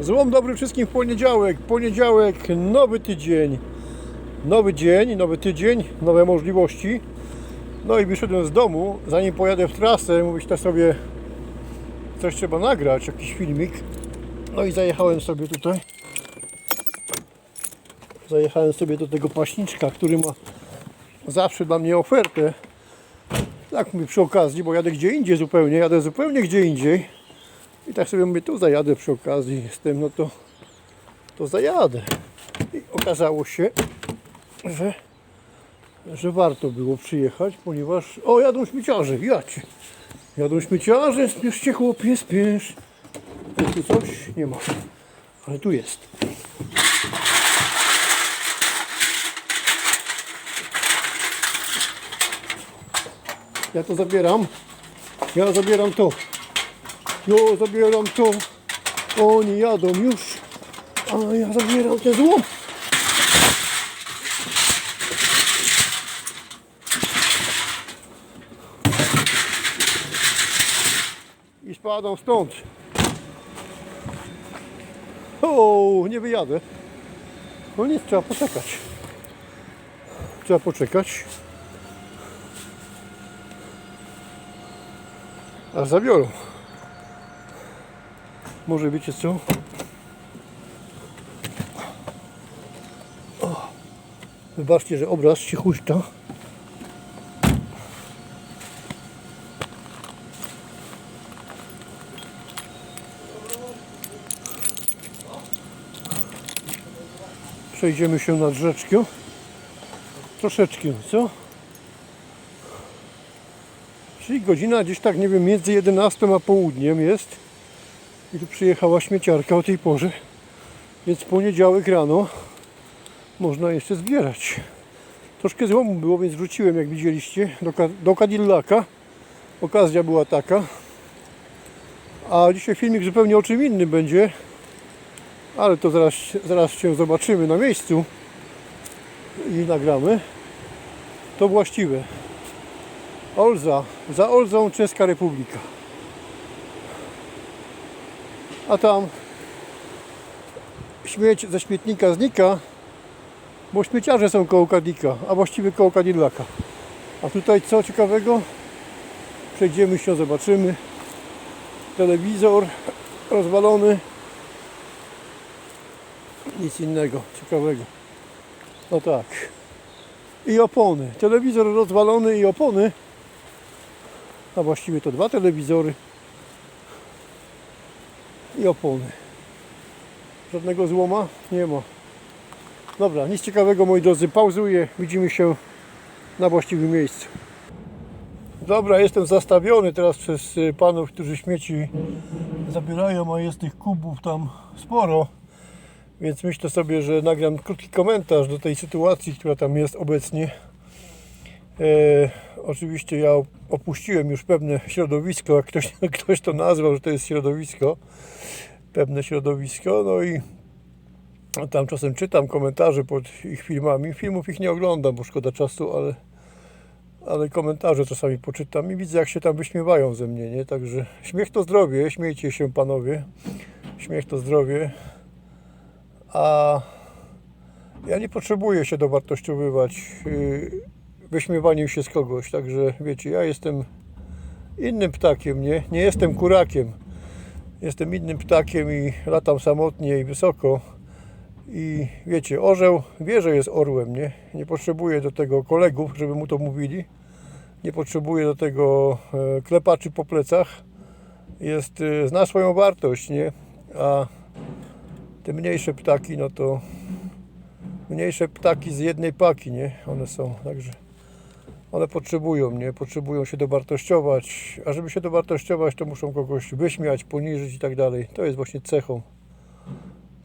Złom dobry wszystkim w poniedziałek. Poniedziałek, nowy tydzień. Nowy dzień, nowy tydzień, nowe możliwości. No i wyszedłem z domu. Zanim pojadę w trasę, mówić to sobie coś trzeba nagrać, jakiś filmik. No i zajechałem sobie tutaj. Zajechałem sobie do tego paśniczka, który ma zawsze dla mnie ofertę. Tak mówię przy okazji, bo jadę gdzie indziej zupełnie, jadę zupełnie gdzie indziej. I tak sobie mówię, tu zajadę przy okazji z tym, no to, to zajadę. I okazało się, że, że warto było przyjechać, ponieważ, o jadą śmieciarze, jacie. Jadą śmieciarze, spieszcie chłopie, spiesz. Jest tu coś? Nie ma. Ale tu jest. Ja to zabieram. Ja zabieram to. Ja zabieram to. Oni jadą już. A ja zabieram ten złom. I spadam stąd. O, nie wyjadę. No nic, trzeba poczekać. Trzeba poczekać. Aż zabiorą. Może wiecie co? O, wybaczcie, że obraz się huśta. Przejdziemy się nad rzeczką. Troszeczkę, co? Czyli godzina gdzieś tak, nie wiem, między 11 a południem jest. I tu przyjechała śmieciarka o tej porze. Więc poniedziałek rano można jeszcze zbierać. Troszkę złomu było, więc wróciłem, jak widzieliście, do, do Cadillaca. Okazja była taka. A dzisiaj filmik zupełnie o czym innym będzie. Ale to zaraz, zaraz się zobaczymy na miejscu i nagramy. To właściwe. Olza. Za Olzą Czeska Republika. A tam śmieć ze śmietnika znika, bo śmieciarze są koło Kadika, a właściwie koło. A tutaj co ciekawego? Przejdziemy się, zobaczymy. Telewizor rozwalony. Nic innego ciekawego. No tak. I opony. Telewizor rozwalony i opony. A właściwie to dwa telewizory. I opony. Żadnego złoma nie ma. Dobra, nic ciekawego moi drodzy. Pauzuję. Widzimy się na właściwym miejscu. Dobra, jestem zastawiony teraz przez y, panów, którzy śmieci zabierają, a jest tych kubów tam sporo. Więc myślę sobie, że nagram krótki komentarz do tej sytuacji, która tam jest obecnie. E, oczywiście ja opuściłem już pewne środowisko, jak ktoś, ktoś to nazwał, że to jest środowisko, pewne środowisko, no i tam czasem czytam komentarze pod ich filmami. Filmów ich nie oglądam, bo szkoda czasu, ale, ale komentarze czasami poczytam i widzę, jak się tam wyśmiewają ze mnie, nie? Także śmiech to zdrowie, śmiejcie się panowie, śmiech to zdrowie. A ja nie potrzebuję się dowartościowywać yy, wyśmiewaniem się z kogoś. Także wiecie, ja jestem innym ptakiem, nie? Nie jestem kurakiem. Jestem innym ptakiem i latam samotnie i wysoko. I wiecie, orzeł wie, że jest orłem, nie? Nie potrzebuje do tego kolegów, żeby mu to mówili. Nie potrzebuje do tego e, klepaczy po plecach. Jest, e, zna swoją wartość, nie? A te mniejsze ptaki, no to mniejsze ptaki z jednej paki, nie? One są, także one potrzebują, nie? Potrzebują się dowartościować, a żeby się dowartościować, to muszą kogoś wyśmiać, poniżyć i tak dalej. To jest właśnie cechą,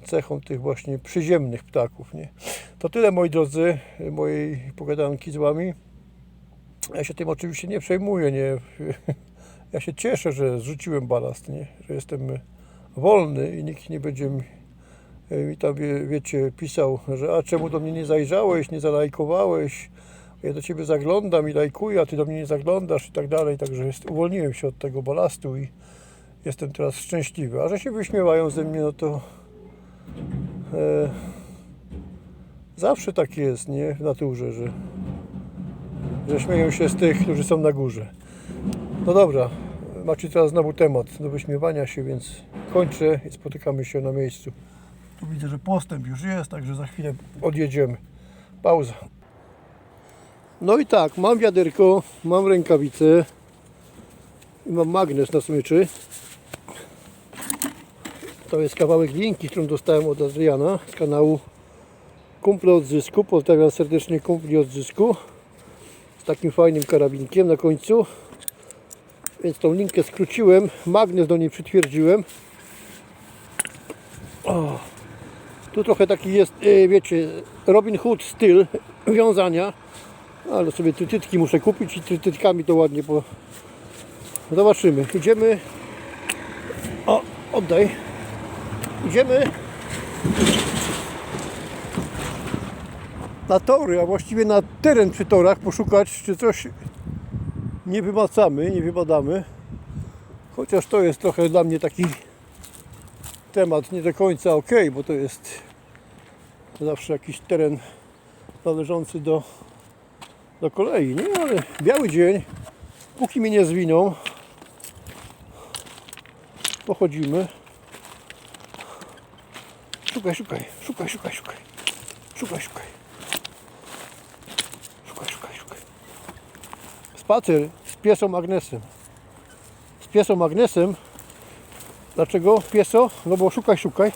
cechą tych właśnie przyziemnych ptaków, nie? To tyle, moi drodzy, mojej pogadanki z wami. Ja się tym oczywiście nie przejmuję, nie? Ja się cieszę, że zrzuciłem balast, nie? Że jestem wolny i nikt nie będzie mi mi tam, wie, wiecie, pisał, że a czemu do mnie nie zajrzałeś, nie zalajkowałeś, ja do ciebie zaglądam i lajkuję, a ty do mnie nie zaglądasz i tak dalej, także jest, uwolniłem się od tego balastu i jestem teraz szczęśliwy. A że się wyśmiewają ze mnie, no to E, zawsze tak jest, nie? W naturze, że, że śmieją się z tych, którzy są na górze. No dobra, macie teraz znowu temat do wyśmiewania się, więc kończę i spotykamy się na miejscu. Tu widzę, że postęp już jest, także za chwilę odjedziemy. Pauza. No i tak, mam wiaderko, mam rękawice i mam magnes na smyczy. To jest kawałek linki, którą dostałem od Adriana z kanału Kumple od Zysku. Pozdrawiam serdecznie kumpli od Zysku z takim fajnym karabinkiem na końcu. Więc tą linkę skróciłem, magnes do niej przytwierdziłem. O, tu trochę taki jest, e, wiecie, Robin Hood styl wiązania. Ale sobie trytytki muszę kupić i trytytkami to ładnie po... Zobaczymy. Idziemy. O, oddaj. Idziemy na tory, a właściwie na teren przy torach poszukać, czy coś nie wymacamy, nie wybadamy. Chociaż to jest trochę dla mnie taki temat nie do końca ok, bo to jest zawsze jakiś teren należący do, do kolei, nie? Ale biały dzień, póki mnie nie zwiną, pochodzimy. Szukaj, szukaj, szukaj, szukaj, szukaj. Szukaj, szukaj. Szukaj, szukaj, szukaj. Spacer z piesą Agnesem. Z piesą Agnesem. Dlaczego pieso? No bo szukaj, szukaj.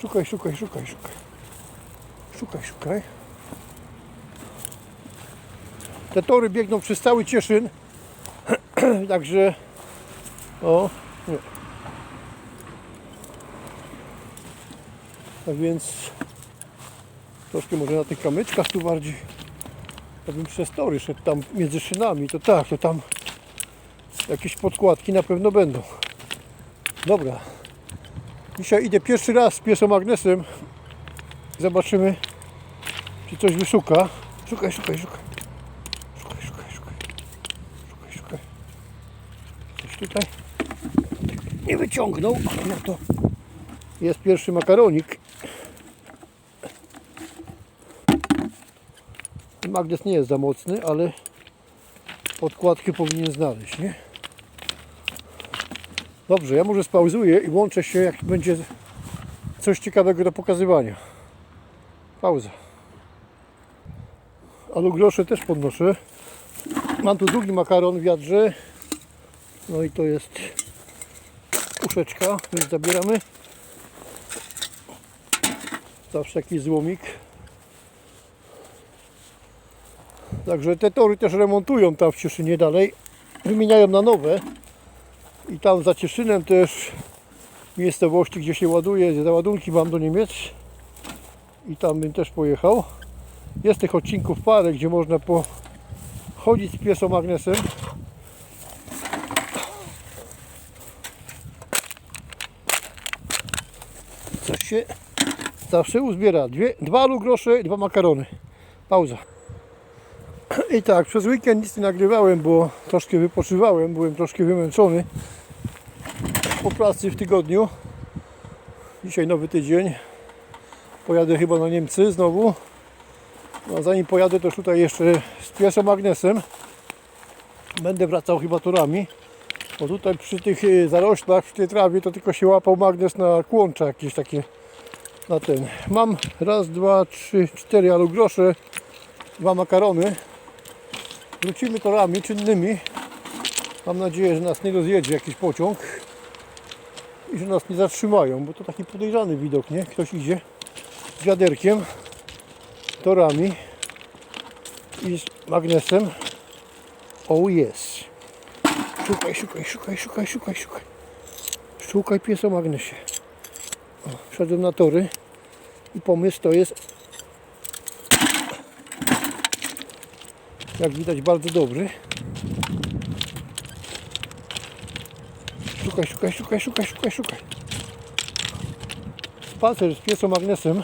Szukaj, szukaj, szukaj, szukaj. Szukaj, szukaj. Te tory biegną przez cały Cieszyn. Także o, nie. Tak więc troszkę może na tych kamyczkach tu bardziej. Ja bym przez tory szedł tam między szynami, to tak, to tam jakieś podkładki na pewno będą. Dobra. Dzisiaj idę pierwszy raz z piesą Agnesem. Zobaczymy, czy coś wyszuka. Szukaj, szukaj. Szukaj, szukaj, szukaj. Szukaj, szukaj. Coś tutaj nie wyciągnął, no to jest pierwszy makaronik. Magnes nie jest za mocny, ale podkładkę powinien znaleźć, nie? Dobrze, ja może spauzuję i łączę się, jak będzie coś ciekawego do pokazywania. Pauza. Ale grosze też podnoszę. Mam tu drugi makaron w wiadrze. No i to jest puszeczka, więc zabieramy. Zawsze jakiś złomik. Także te tory też remontują tam w Cieszynie dalej. Wymieniają na nowe. I tam za Cieszynem też miejscowości, gdzie się ładuje, załadunki mam do Niemiec. I tam bym też pojechał. Jest tych odcinków parę, gdzie można pochodzić z piesą magnesem. Się zawsze uzbiera. Dwie, dwa grosze, dwa makarony. Pauza. I tak, przez weekend nic nie nagrywałem, bo troszkę wypoczywałem, byłem troszkę wymęczony po pracy w tygodniu. Dzisiaj nowy tydzień. Pojadę chyba na Niemcy znowu. No, zanim pojadę, to tutaj jeszcze z piesem magnesem. Będę wracał chyba torami. Bo tutaj przy tych y, zaroślach, przy tej trawie, to tylko się łapał magnes na kłącza jakieś takie na ten. Mam raz, dwa, trzy, cztery alugrosze, dwa makarony. Wrócimy torami czynnymi. Mam nadzieję, że nas nie rozjedzie jakiś pociąg i że nas nie zatrzymają, bo to taki podejrzany widok, nie? Ktoś idzie z wiaderkiem, torami i z magnesem. Oh yes. Szukaj, szukaj, szukaj, szukaj, szukaj, szukaj. Szukaj pies o magnesie. Wszedłem na tory i pomysł to jest jak widać bardzo dobry. Szukaj, szukaj, szukaj, szukaj, szukaj, szukaj. Spacer z piesą magnesem.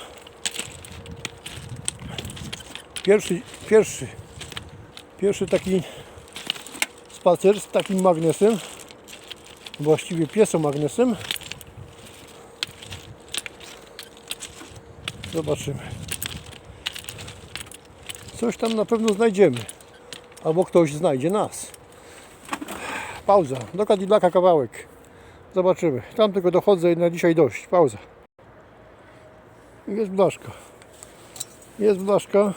Pierwszy, pierwszy, pierwszy taki spacer z takim magnesem. Właściwie piesą magnesem. Zobaczymy. Coś tam na pewno znajdziemy. Albo ktoś znajdzie nas. Pauza. Do Cadillaca kawałek. Zobaczymy. Tam tylko dochodzę i na dzisiaj dość. Pauza. Jest blaszka. Jest blaszka.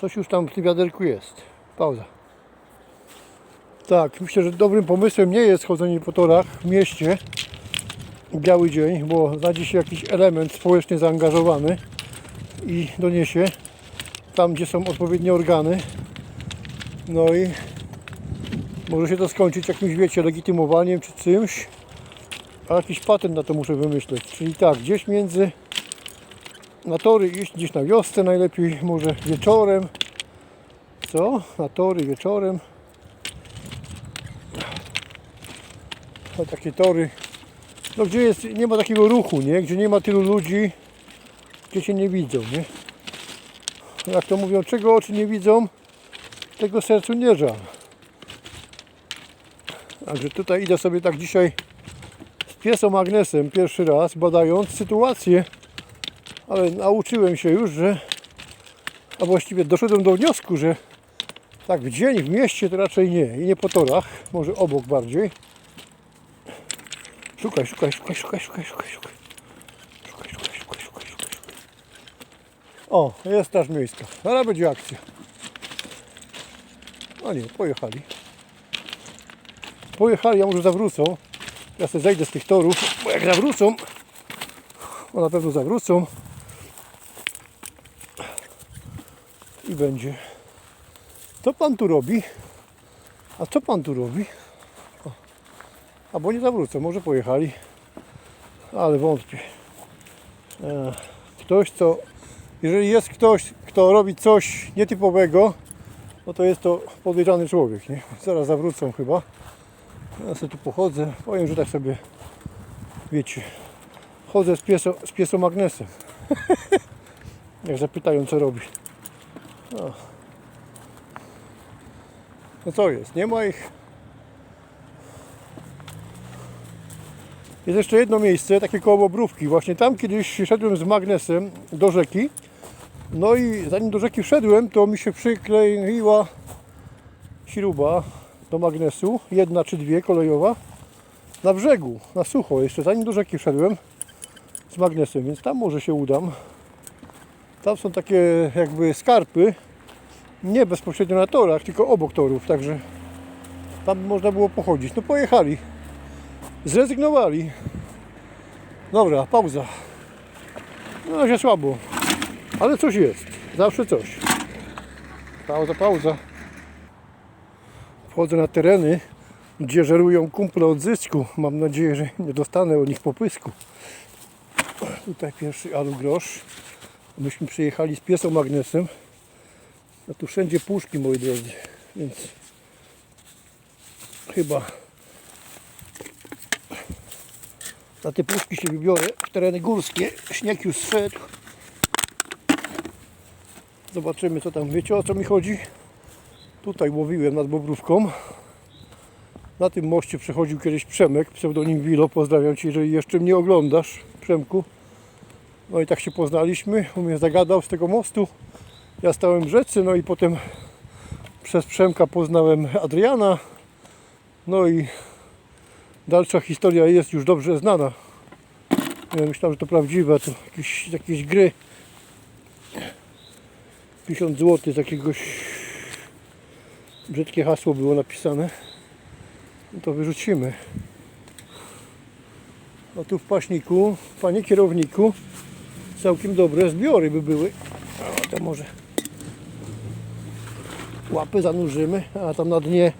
Coś już tam w tym wiaderku jest. Pauza. Tak, myślę, że dobrym pomysłem nie jest chodzenie po torach w mieście biały dzień, bo znajdzie się jakiś element społecznie zaangażowany i doniesie tam, gdzie są odpowiednie organy. No i może się to skończyć jakimś, wiecie, legitymowaniem czy czymś. A jakiś patent na to muszę wymyśleć. Czyli tak, gdzieś między na tory iść, gdzieś na wiosce najlepiej, może wieczorem. Co? Na tory wieczorem. Na takie tory. No gdzie jest, nie ma takiego ruchu, nie? Gdzie nie ma tylu ludzi, gdzie się nie widzą, nie? Jak to mówią, czego oczy nie widzą, tego sercu nie żal. Także tutaj idę sobie tak dzisiaj z piesą Agnesem pierwszy raz, badając sytuację, ale nauczyłem się już, że a właściwie doszedłem do wniosku, że tak w dzień w mieście to raczej nie i nie po torach, może obok bardziej. Szukaj, szukaj, szukaj, szukaj, szukaj, szukaj, szukaj. Szukaj, szukaj, szukaj, szukaj, szukaj. O, jest straż miejska. Zaraz będzie akcja. O nie, pojechali. Pojechali, a może zawrócą. Ja sobie zejdę z tych torów, bo jak zawrócą, to na pewno zawrócą. I będzie. Co pan tu robi? A co pan tu robi? Albo nie zawrócą, może pojechali. Ale wątpię. E, Ktoś, co. Jeżeli jest ktoś, kto robi coś nietypowego, no to jest to podejrzany człowiek, nie? Zaraz zawrócą chyba. Ja sobie tu pochodzę. Powiem, że tak sobie, wiecie, chodzę z piesą, z piesą magnesem. Jak zapytają, co robi. No. no co jest? Nie ma ich. Jest jeszcze jedno miejsce, takie koło Bobrówki. Właśnie tam kiedyś szedłem z magnesem do rzeki. No i zanim do rzeki wszedłem, to mi się przykleiła śruba do magnesu, jedna czy dwie kolejowa, na brzegu, na sucho, jeszcze zanim do rzeki wszedłem z magnesem, więc tam może się udam. Tam są takie jakby skarpy, nie bezpośrednio na torach, tylko obok torów, także tam można było pochodzić. No pojechali, zrezygnowali. Dobra, pauza. Na razie słabo, ale coś jest, zawsze coś. Pauza, pauza wchodzę na tereny, gdzie żerują kumple od zysku. Mam nadzieję, że nie dostanę od nich popysku. Tutaj pierwszy alugrosz. Myśmy przyjechali z piesą magnesem. A tu wszędzie puszki, moi drodzy. Więc chyba na te puszki się wybiorę w tereny górskie. Śnieg już zszedł. Zobaczymy co tam. Wiecie o co mi chodzi? Tutaj łowiłem nad Bobrówką. Na tym moście przechodził kiedyś Przemek, pseudonim Wilo. Pozdrawiam Cię, jeżeli jeszcze mnie oglądasz, Przemku. No i tak się poznaliśmy. On mnie zagadał z tego mostu. Ja stałem w rzece, no i potem przez Przemka poznałem Adriana. No i dalsza historia jest już dobrze znana. Ja myślałem, że to prawdziwe, to jakieś, jakieś gry. 50 zł z jakiegoś brzydkie hasło było napisane, no to wyrzucimy. A tu w paśniku, panie kierowniku, całkiem dobre zbiory by były. A to może łapy zanurzymy, a tam na dnie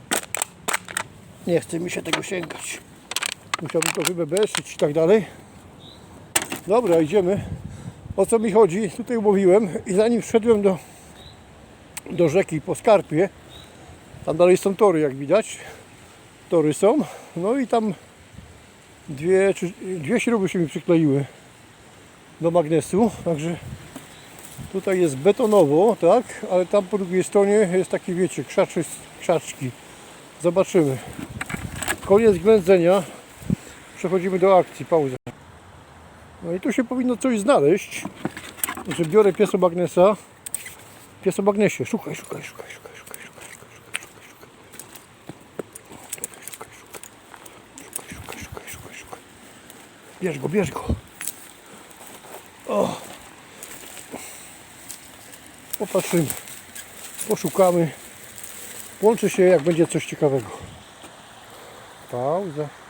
nie chce mi się tego sięgać. Musiałbym to wybebeszyć i tak dalej. Dobra, idziemy. O co mi chodzi? Tutaj mówiłem i zanim wszedłem do, do rzeki po skarpie, tam dalej są tory, jak widać. Tory są. No i tam dwie, czy, dwie śruby się mi przykleiły do magnesu. Także tutaj jest betonowo, tak? Ale tam po drugiej stronie jest taki, wiecie, krzaczy, krzaczki. Zobaczymy. Koniec ględzenia. Przechodzimy do akcji. Pauza. No i tu się powinno coś znaleźć. Że biorę piesomagnesa. Piesobagnesie, szukaj, szukaj, szukaj, szukaj, szukaj, szukaj, szukaj, szukaj, szukaj, szukaj. Szukaj, szukaj. Szukaj, szukaj, szukaj, szukaj, szukaj. Bierz go, bierz go. O. Popatrzymy. Poszukamy. Łączy się jak będzie coś ciekawego. Pauza.